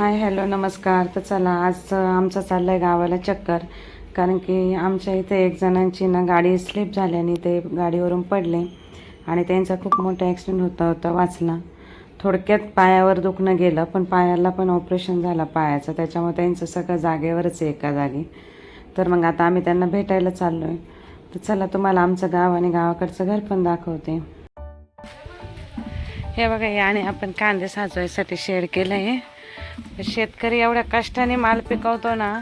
Hi hello नमस्कार. तर चला आज आमचं चाललं आहे गावाला चक्कर. कारण की आमच्या इथे एक जणांची ना गाडी स्लिप झाल्याने ते गाडीवरून पडले. आणि त्यांचा खूप मोठा ॲक्सिडेंट होता होता वाचला. थोडक्यात पायावर दुखणं गेलं पण पायाला पण ऑपरेशन झालं पायाचं. त्याच्यामुळे त्यांचं सगळं जागेवरच आहे एका जागी. तर मग आता आम्ही त्यांना भेटायला चाललो आहे तर चला तुम्हाला आमचं गाव आणि गावाकडचं घर पण दाखवते. हे बघा आणि आपण कांदे साजवायसाठी शेड केलं आहे शेतकरी एवढ्या कष्टाने माल पिकवतो ना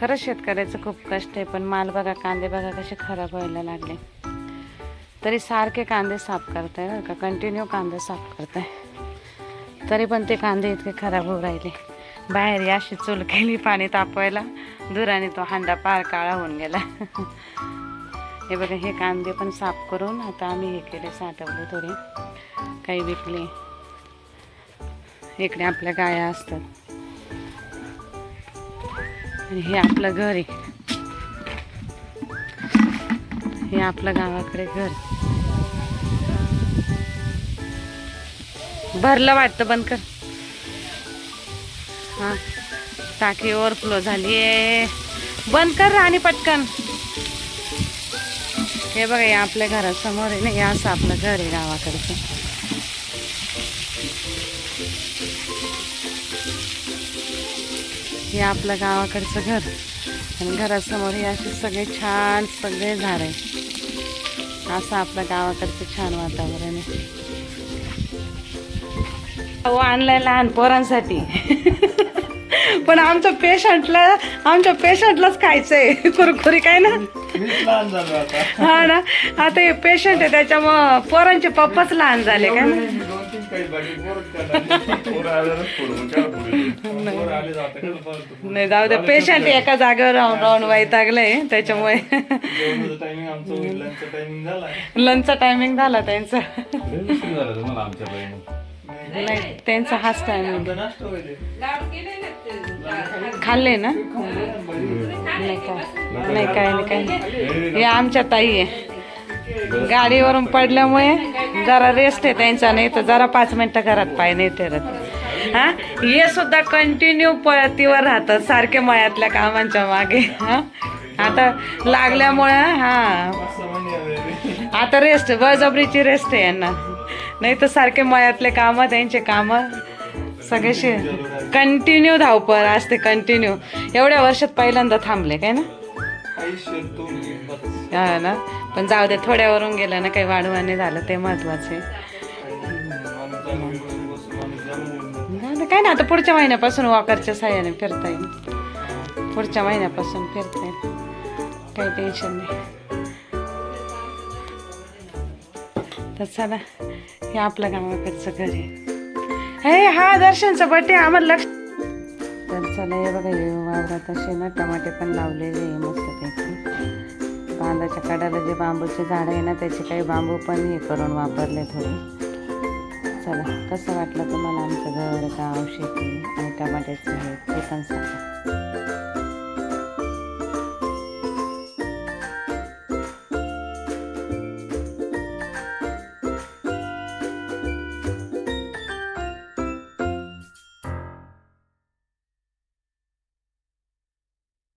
खरंच शेतकऱ्याचं खूप कष्ट आहे पण माल बघा कांदे बघा कसे खराब व्हायला लागले. तरी सारखे कांदे साफ करताय बरं का? कंटिन्यू कांदे साफ करताय. तरी पण ते कांदे इतके खराब होऊ राहिले. बाहेर अशी चूल केली पाणी तापवायला. दुराने तो हांडा पार काळा होऊन गेला. हे बघा हे कांदे पण साफ करून आता आम्ही हे केले साठवले थोडे. काही विकले. इकडे आपल्या गाया असतात. आणि हे आपलं घर आहे. हे आपलं गावाकडे घर. भरलं वाटतं बंद कर. हा. टाकी ओव्हरफ्लो झाली आहे बंद कर आणि पटकन. हे बघा हे आपल्या घरासमोर आहे ना हे असं आपलं घर आहे गावाकडचं. हे आपलं गावाकडचं घर. आणि घरासमोर हे असे सगळे छान सगळे झाड आहे असं आपलं गावाकडचं छान वातावरण आहे. आणलाय लहान पोरांसाठी. पण आमच्या पेशंटला आमच्या पेशंटलाच खायचंय. कुरकुरी काय ना? हा ना? आता हे पेशंट आहे त्याच्यामुळं पोरांचे पप्पाच लहान झाले काय काही बाकी पोरं करणार. पोरं आल्यावरच पोरं, मग काय पोरं? पोरं आले जातं का फालतू? नाही जाऊ दे. पेशंट एका जागेवर राहून राहून वैतागलंय त्याच्यामुळे. जेवणाचं टायमिंग आमचं वडिलांचं टायमिंग झालाय लंचचा टायमिंग झाला. त्यांचा. झालं तुम्हाला आमच्या बहिणी नाही. त्यांचा हाच टायमिंग आमचा नाश्ता होईल खाल्ले ना? नाही काय नाही काय नाही काय नाही. हे आमच्या ताई आहे. गाडीवरून पडल्यामुळे जरा रेस्ट आहे त्यांचा नाही तर जरा पाच मिनटं घरात पाय नाही ठरत हा? हे सुद्धा कंटिन्यू पळतीवर राहतात सारखे मळ्यातल्या कामांच्या मागे. हां? आता लागल्यामुळं हां. आता रेस्ट बळजबरीची रेस्ट आहे यांना. नाही तर सारखे मळ्यातले कामं त्यांचे कामं सगळेशी कंटिन्यू धावपळ असते कंटिन्यू एवढ्या वर्षात पहिल्यांदा थांबले काय ना? हा ना? पण जाऊ दे थोड्यावरून गेलं ना काही वाढवाने झालं ते महत्त्वाचे. आहे काय ना आता पुढच्या महिन्यापासून वॉकरच्या साह्याने फिरता येईल. पुढच्या महिन्यापासून फिरता येईल. काही टेन्शन नाही. तर चला हे आपलं गावाकडचं घर आहे. हे हा दर्शनचा बड्डे आम्हाला लक्ष तर चला हे बघा हे वावरात असे ना टमाटे पण लावलेले आहे मस्तपैकी बांधाच्या काढायला जे बांबूचे झाडं आहे ना त्याचे काही बांबू पण हे करून वापरले थोडे. चला कसं वाटलं तुम्हाला आमचं घर गाव शेती आणि टमाट्याचं हे? ते पण सांगा.